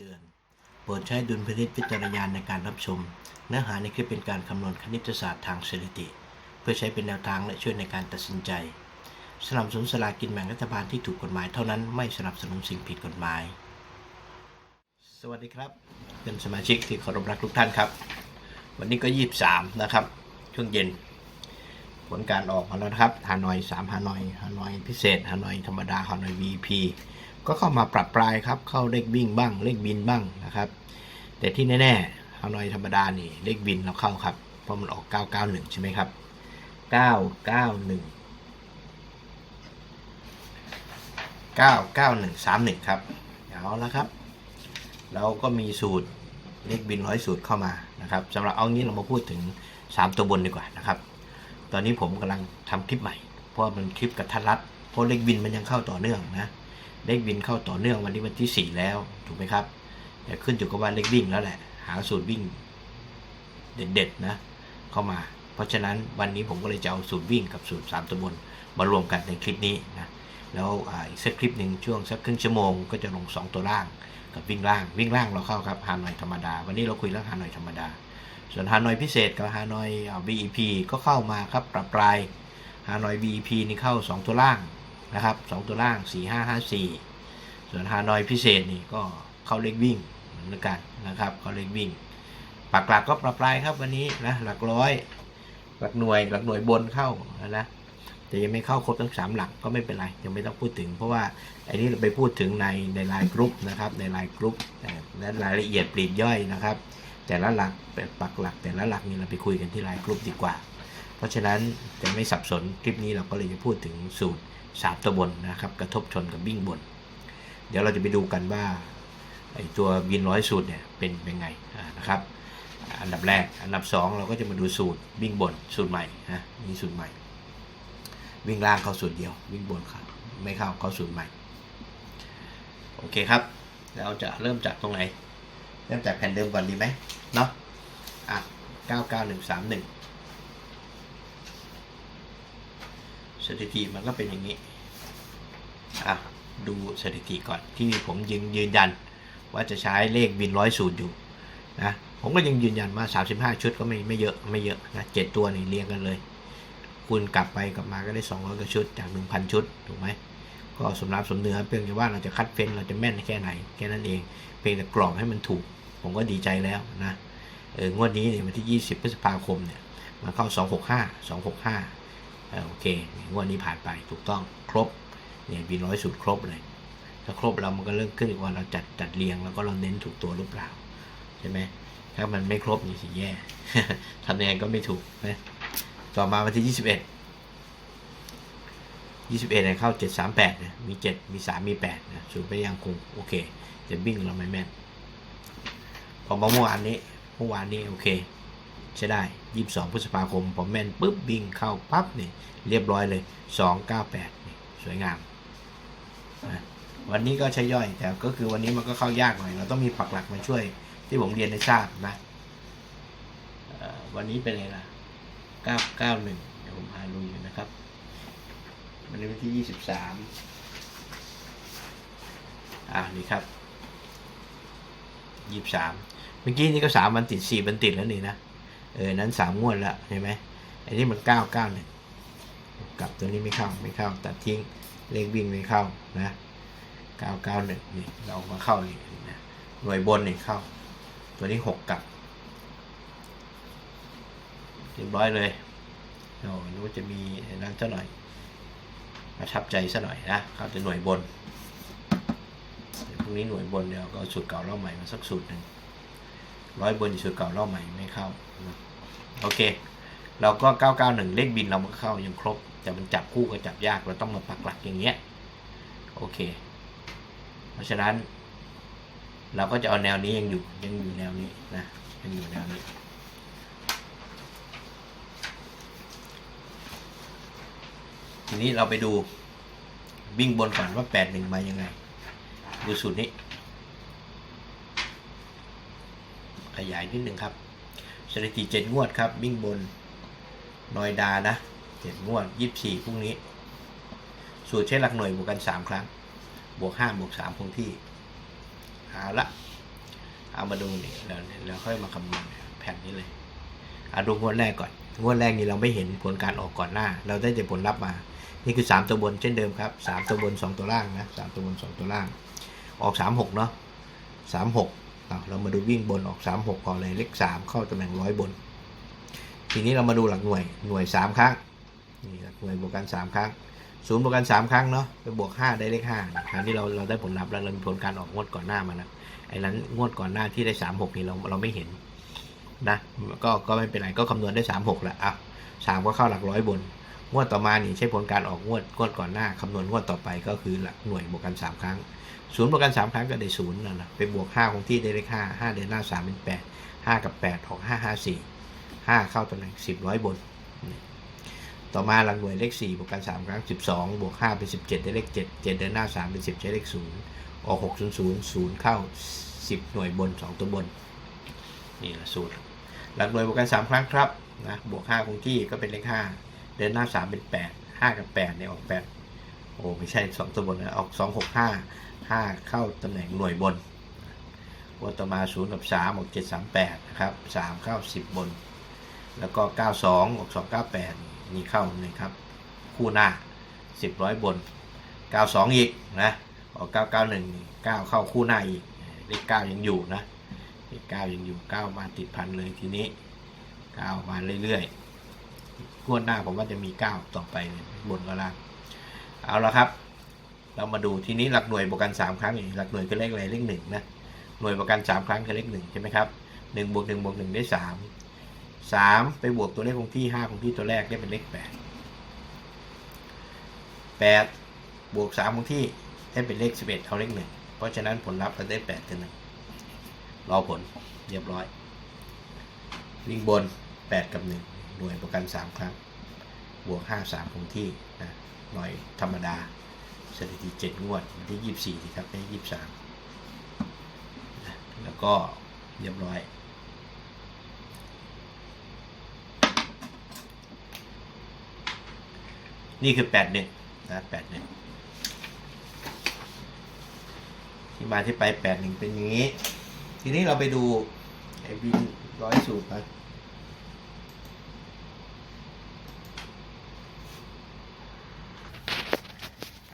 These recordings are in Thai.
ตือน โปรดใช้ดุลพินิจพิจารณาในการรับชม เนื้อหาในคลิปเป็นการคำนวณคณิตศาสตร์ทางสถิติ เพื่อใช้เป็นแนวทางและช่วยในการตัดสินใจสนับสนุนสลากินแบ่งรัฐบาลที่ถูกกฎหมายเท่านั้นไม่สนับสนุนสิ่งผิดกฎหมาย สวัสดีครับเป็นสมาชิกที่เคารพรักทุกท่านครับ วันนี้ก็23นะครับ ช่วงเย็น ผลการออกมาแล้วนะครับฮานอย3ฮานอยฮานอยพิเศษฮานอยธรรมดาฮานอย VP ก็เข้ามาปรับปลายครับ เข้าเลขวิ่งบ้าง เลขบินบ้างนะครับ แต่ที่แน่ๆฮานอยธรรมดานี่เลขบินเราเข้าครับ เพราะมันออก 991 ใช่ไหมครับ 991 99131 ครับเอาละครับ เราก็มีสูตรเลขบินร้อยสูตรเข้ามานะครับสำหรับเอางี้เรามาพูดถึง 3 ตัวบนดีกว่านะครับ ตอนนี้ผมกำลังทำคลิปใหม่ เพราะมันคลิปกับทัดรัดเพราะเลขบินมันยังเข้าต่อเนื่องนะ เลขบินเข้าต่อเนื่องวันนี้วันที่ 4 แล้วถูกไหมครับแต่ขึ้นอยู่กับว่าเลขวิ่งแล้วแหละ หาสูตรวิ่งเด็ดๆนะเข้ามา เพราะฉะนั้นวันนี้ผมก็เลยจะเอาสูตรวิ่งกับสูตร3ตัวบนมารวมกันในคลิปนี้นะแล้วอีกสักคลิปหนึ่งช่วงสักครึ่งชั่วโมงก็จะลง 2 ตัวล่างกับวิ่งล่าง วิ่งล่างเราเข้าครับฮานอยธรรมดา วันนี้เราคุยเรื่องฮานอยธรรมดา ส่วนฮานอยพิเศษกับฮานอย BEP ก็เข้ามาครับปรับปลายฮานอย BEP นี่เข้า 2 ตัวล่าง นะครับ2ตัวล่าง 4554 ส่วนฮานอยพิเศษนี่ก็เข้าเลขวิ่งเหมือนกันนะครับเข้าเลขวิ่งปักหลักก็ปรับปลายครับวันนี้นะหลักร้อย หลักหน่วยหลักหน่วยบนเข้านะแต่ยังไม่เข้าครบทั้งสามหลักก็ไม่เป็นไรยังไม่ต้องพูดถึง เพราะว่าไอ้นี้เราไปพูดถึงในในไลน์กรุ๊ปนะครับในไลน์กรุ๊ปและรายละเอียดปลีกย่อยนะครับ แต่ละหลักแบบปักหลัก แต่ละหลักนี่เราไปคุยกันที่ไลน์กรุ๊ปดีกว่า เพราะฉะนั้นจะไม่สับสนคลิปนี้เราก็เลยจะพูดถึงสูตร สามตัวบนนะครับ กระทบชนกับวิ่งบน เดี๋ยวเราจะไปดูกันว่าไอ้ตัวบินร้อยสูตรเนี่ยเป็นเป็นไงนะครับ อันดับแรก อันดับสองเราก็จะมาดูสูตรวิ่งบนสูตรใหม่นะมีสูตรใหม่ วิ่งล่างเข้าสูตรเดียว วิ่งบนครับไม่เข้าเข้าสูตรใหม่โอเคครับ เราจะเริ่มจากตรงไหน เริ่มจากแผ่นเดิมก่อนดีไหมเนาะอะ99131 สถิติมันก็เป็นอย่างนี้อะดูสถิติก่อนที่ผมยืนยืนยัน ว่าจะใช้เลขบินร้อยสูตรอยู่นะผมก็ยังยืนยันว่า 35 ชุดก็ไม่ไม่เยอะไม่เยอะนะเจ็ดตัวนี่เรียงกันเลย คุณกลับไปกลับมาก็ได้ 200กว่าชุดจาก 1,000 ชุดถูกไหมก็สมรับสมเนื้อเพียงแต่ว่าเราจะคัดเฟ้นเราจะแม่นแค่ไหนแค่นั้นเอง เพียงแต่กรอกให้มันถูก ผมก็ดีใจแล้วนะเอองวดนี้เนี่ยวันที่ 20 พฤษภาคมเนี่ยมันเข้า 265 265เออ โอเคงวดนี้ผ่านไปถูกต้องครบเนี่ยบินร้อยสุดครบเลย ถ้าครบเรามันก็เริ่มขึ้นอีกว่าเราจัดจัดเรียงแล้วก็เราเน้นถูกตัวหรือเปล่าใช่ไหมถ้ามันไม่ครบนี่สิแย่ทำยังไงก็ไม่ถูกนะต่อมาวันที่21 21เนี่ยเข้า738นะมี7มี3มี8นะสูตรไปยังคงโอเคจะวิ่งเราไม่แม่นพอมาเมื่อวานนี้เมื่อวานนี้โอเค ใช้ได้ 22 พฤษภาคม ผมแม่นปุ๊บวิ่งเข้าปั๊บนี่เรียบร้อยเลย 298นี่สวยงาม วันนี้ก็ใช้ย่อย แต่ก็คือวันนี้มันก็เข้ายากหน่อย เราต้องมีปักหลักมาช่วย ที่ผมเรียนให้ทราบนะ วันนี้เป็นไงล่ะ 991 เดี๋ยวผมหาดูอยู่นะครับ วันนี้วันที่ 23 อ่านี่ครับยี่สามเมื่อกี้นี่ก็สามวันติดสี่วันติดแล้วนี่นะ เออ นั้นสามงวดแล้วเห็นไหมอันนี้มันเก้าเก้าหนึ่งกลับตัวนี้ไม่เข้าไม่เข้า ตัดทิ้งเลขวิ่งไม่เข้านะเก้าเก้าหนึ่งนี่เรามาเข้านี่นะหน่วยบนนี่เข้า ตัวนี้หกกลับเรียบร้อยเลยโอ้นึกว่าจะมีนั่นซะหน่อยประทับใจซะหน่อยนะเข้าจะหน่วยบนพรุ่งนี้หน่วยบนเดี๋ยวก็สูตรเก่าเล่าใหม่มาสักสูตรหนึ่ง ร้อยบนอยู่สูตรเก่าเล่าใหม่ไม่เข้า โอเค เราก็ 991 เลขบินเราก็เข้ายังครบ แต่มันจับคู่ก็จับยากเราต้องมาปักหลักอย่างเงี้ย โอเค เพราะฉะนั้น เราก็จะเอาแนวนี้ยังอยู่ยังอยู่แนวนี้นะยังอยู่แนวนี้ทีนี้เราไปดูวิ่งบนก่อนว่า 81 มายังไง ดูสูตรนี้ ขยายนิดหนึ่งครับสถิติเจ็ดงวดครับวิ่งบนนอยดานะเจ็ดงวดยี่สี่พรุ่งนี้ สูตรใช้หลักหน่วยบวกกันสามครั้ง บวกห้าบวกสามคงที่หาละเอามาดูนี่เราเราค่อยมาคำนวณแผ่นนี้เลยเอาดูงวดแรกก่อนงวดแรกนี่เราไม่เห็นผลการออกก่อนหน้า เราได้แต่ผลลัพธ์มา นี่คือ 3 ตัวบนเช่นเดิมครับ 3 ตัวบน 2 ตัวล่างนะ3ตัวบน 2 ตัวล่าง ออก 3 6 เนาะ3 6 เรามาดูวิ่งบนออก 3 6ก่อนเลยเลข3เข้าตำแหน่งร้อยบน ทีนี้เรามาดูหลักหน่วยหน่วย 3 ครั้งนี่หลักหน่วยบวกกัน 3 ครั้งศูนย์บวกกัน 3 ครั้งเนาะไปบวก 5 ได้เลข5ครั้งที่เราเราได้ผลลัพธ์แล้วเรามีผลการออกงวดก่อนหน้ามาแล้วไอ้นั้นงวดก่อนหน้าที่ได้ 3 6 นี่เราเราไม่เห็นนะก็ก็ไม่เป็นไรก็คำนวณได้ 3 6แหละอะสามก็เข้าหลักร้อยบน งวดต่อมานี่ใช้ผลการออกงวดงวดก่อนหน้าคำนวณงวดต่อไปก็คือหลักหน่วยบวกกัน 3 ครั้งศูนย์บวกกัน3ครั้งก็ได้ศูนย์นั่นแหละไปบวก5ของที่ได้เลข5 5เดือนหน้า3เป็น8 5กับ8ออก5 5 4 5เข้าตำแหน่ง10ร้อยบน ต่อมาหลักหน่วยเลข4บวกกัน3ครั้ง12บวก5เป็น17ได้เลข7 7เดือนหน้า3เป็น10ใช้เลข0ออก6 0 0 0เข้า10หน่วยบน2ตัวบน นี่แหละสูตร หลักหน่วยบวกกัน3ครั้งครับนะบวก5คงที่ก็เป็นเลข5 เลนหน้าสามเป็นแปดห้ากับแปดเนี่ยออกแปดโอ้ไม่ใช่สองตัวบนนะออกสองหกห้าห้าเข้าตำแหน่งหน่วยบนวัตมาศูนย์กับสามออกเจ็ดสามแปดนะครับสามเข้าสิบบน แล้วก็เก้าสองออกสองเก้าแปดมีเข้าเลยครับ คู่หน้าสิบร้อยบนเก้าสองอีกนะออกเก้าเก้าหนึ่งเก้าเข้าคู่หน้าอีกเลขเก้ายังอยู่นะเลขเก้ายังอยู่เก้ามาติดพันเลยทีนี้เก้ามาเรื่อยๆ งวดหน้าผมว่าจะมี9ต่อไปบนกับล่าง เอาละครับ เรามาดูทีนี้หลักหน่วยบวกกัน3ครั้งหลักหน่วยคือเลขอะไรเลขหนึ่งนะหน่วยบวกกัน3ครั้งคือเลขหนึ่งใช่ไหมครับ1บวก1บวก1ได้3 3ไปบวกตัวเลขคงที่5คงที่ตัวแรกได้เป็นเลข8 8บวก3คงที่ได้เป็นเลข11เอาเลข1เพราะฉะนั้นผลลัพธ์เราได้8กับ1รอผลเรียบร้อย วิ่งบน8กับ1 หน่วยประกัน 3 ครั้ง บวก 5 3 คงที่นะหน่อยธรรมดา สถิติ 7 งวดวันที่ 24นะครับไม่ใช่23นะแล้วก็เรียบร้อย นี่คือ 81นะ81 ที่มาที่ไป 81 เป็นอย่างนี้ ทีนี้เราไปดูไอ้บินร้อยสูตรนะ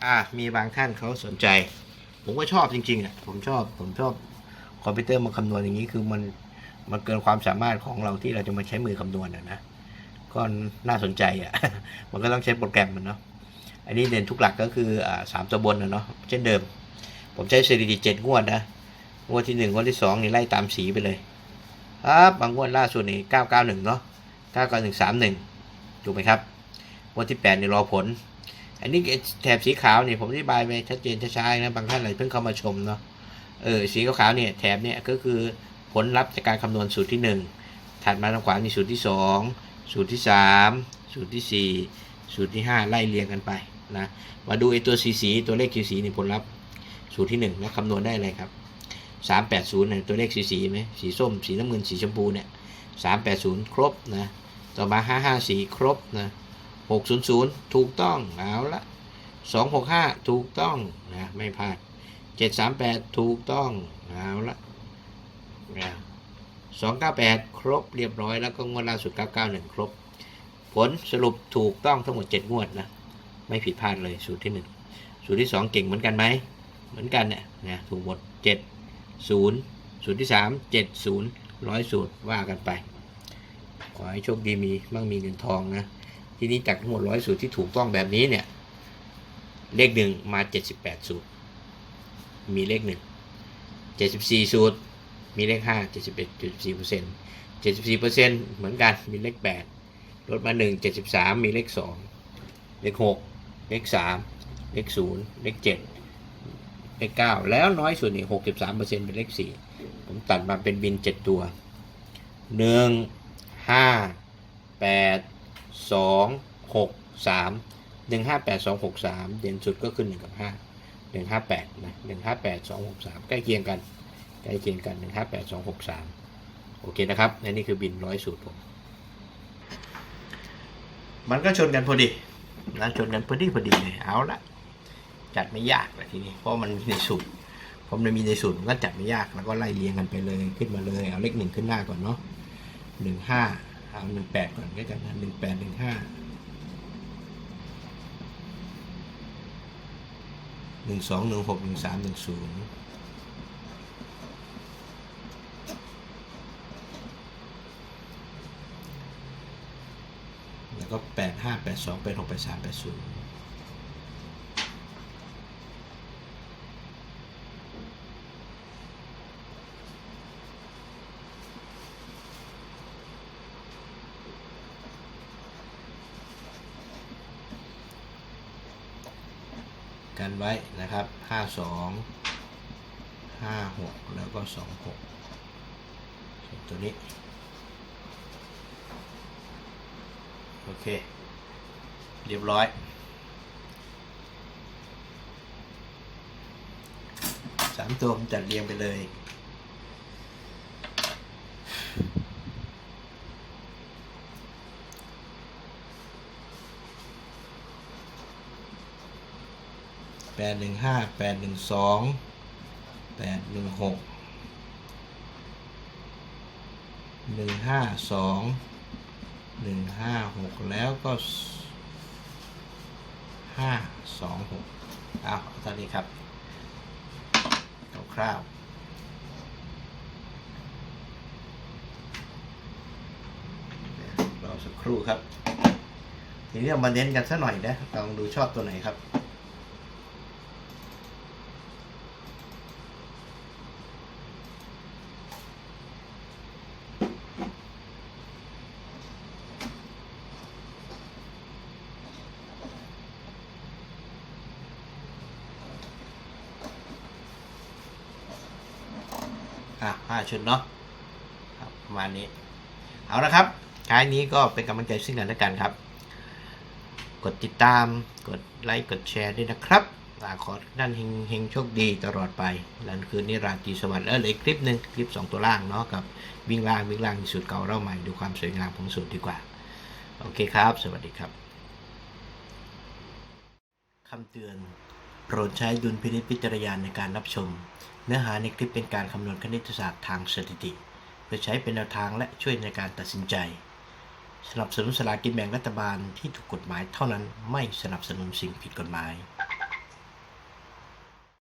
อ่ามีบางท่านเขาสนใจ ผมก็ชอบจริงๆอะผมชอบผมชอบคอมพิวเตอร์มาคำนวณอย่างนี้คือมันมันเกินความสามารถของเราที่เราจะมาใช้มือคำนวณนะก็น่าสนใจอะมันก็ต้องใช้โปรแกรมมันเนาะอันนี้เด่นทุกหลักก็คืออ่าสามตัวบนนะเนาะเช่นเดิม ผมใช้สถิติเจ็ดงวดนะงวดที่หนึ่งงวดที่สองนี่ไล่ตามสีไปเลยครับบางงวดล่าสุดนี่เก้าเก้าหนึ่งเนาะเก้าเก้าหนึ่งสามหนึ่งถูกไหมครับงวดที่แปดนี่รอผล อันนี้แถบสีขาวนี่ผมอธิบายไปชัดเจนช้าๆนะบางท่านอาจเพิ่งเข้ามาชมเนาะเออสีขาวๆเนี่ยแถบเนี่ยก็คือผลลัพธ์จากการคำนวณสูตรที่หนึ่งถัดมาทางขวานี่สูตรที่สองสูตรที่สามสูตรที่สี่สูตรที่ห้าไล่เรียงกันไปนะมาดูไอ้ตัวสีสีตัวเลขสีสีนี่ผลลัพธ์สูตรที่หนึ่งนะคำนวณได้เลยครับสามแปดศูนย์เนี่ยตัวเลขสีสีไหมสีส้ม สีน้ำเงินสีชมพูเนี่ยสามแปดศูนย์ครบนะต่อมาห้าห้าสีครบนะ หกศูนย์ศูนย์ถูกต้องเอาละสองหกห้าถูกต้องนะไม่พลาดเจ็ดสามแปดถูกต้องเอาละนะสองเก้าแปดครบเรียบร้อยแล้วก็งวดล่าสุดเก้าเก้าหนึ่งครบ ผลสรุปถูกต้องทั้งหมดเจ็ดงวดนะไม่ผิดพลาดเลยสูตรที่หนึ่งสูตรที่สองเก่งเหมือนกันไหมเหมือนกันเนี่ยนะถูกหมดเจ็ดศูนย์สูตรที่สามเจ็ดศูนย์ร้อยสูตรว่ากันไป ขอให้โชคดีมีมั่งมีเงินทองนะ ทีนี้จากทั้งหมดร้อยสูตรที่ถูกต้องแบบนี้เนี่ย เลขหนึ่งมาเจ็ดสิบแปดสูตร มีเลขหนึ่งเจ็ดสิบสี่สูตร มีเลขห้าเจ็ดสิบเอ็ดจุดสี่เปอร์เซ็นต์เจ็ดสิบสี่เปอร์เซ็นต์เหมือนกัน มีเลขแปดลดมาหนึ่งเจ็ดสิบสามมีเลขสองเลขหกเลขสามเลขศูนย์เลขเจ็ดเลขเก้าแล้วน้อยสุดนี่หกสิบสามเปอร์เซ็นต์เป็นเลขสี่ผมตัดมาเป็นบินเจ็ดตัวหนึ่งห้าแปด สองหกสามหนึ่งห้าแปดสองหกสามเด่นสุดก็คือหนึ่งกับห้าหนึ่งห้าแปดนะหนึ่งห้าแปดสองหกสามใกล้เคียงกันใกล้เคียงกันหนึ่งห้าแปดสองหกสามโอเคนะครับและนี่คือบินร้อยสูตรผม มันก็ชนกันพอดีนะชนกันพอดีพอดีเลยเอาละจัดไม่ยากเลยทีนี้เพราะมันมีในสูตรผมมันมีในสูตรมันก็จับไม่ยากแล้วก็ไล่เรียงกันไปเลยขึ้นมาเลยเอาเลขหนึ่งขึ้นหน้าก่อนเนาะหนึ่งห้า เอาหนึ่งแปดก่อนก็กันนะหนึ่งแปดหนึ่งห้าหนึ่งสองหนึ่งหกหนึ่งสามหนึ่งศูนย์แล้วก็แปดห้าแปดสองแปดหกแปดสามแปดศูนย์ ไว้นะครับห้าสองห้าหกแล้วก็สองหกตัวนี้ โอเค เรียบร้อยสามตัวผมจัดเรียงไปเลย แปดหนึ่งห้าแปดหนึ่งสองแปดหนึ่งหกหนึ่งห้าสองหนึ่งห้าหกแล้วก็ห้าสองหกเอาเท่านี้ครับคร่าวรอสักครู่ครับ ทีนี้เรามาเน้นกันสักหน่อยนะลองดูชอบตัวไหนครับ อะห้าชุดเนาะครับประมาณนี้ เอาละครับท้ายนี้ก็เป็นกำลังใจซึ่งกันและกันครับ กดติดตาม กดไลค์ กดแชร์ด้วยนะครับอ่าขอด้านเฮงเฮงโชคดีตลอดไปนั่นคือนิราตรีสวัสดิ์แล้วเหลือคลิปหนึ่งคลิป 2 ตัวล่างเนาะกับวิ่งล่างวิ่งล่างสุดเก่าเล่าใหม่ดูความสวยงามของสูตรดีกว่า โอเคครับ สวัสดีครับคำเตือน โปรดใช้ดุลพินิจพิจารณาในการรับชม เนื้อหาในคลิปเป็นการคำนวณคณิตศาสตร์ทางสถิติ เพื่อใช้เป็นแนวทางและช่วยในการตัดสินใจ สนับสนุนสลากกินแบ่งรัฐบาลที่ถูกกฎหมายเท่านั้นไม่สนับสนุนสิ่งผิดกฎหมาย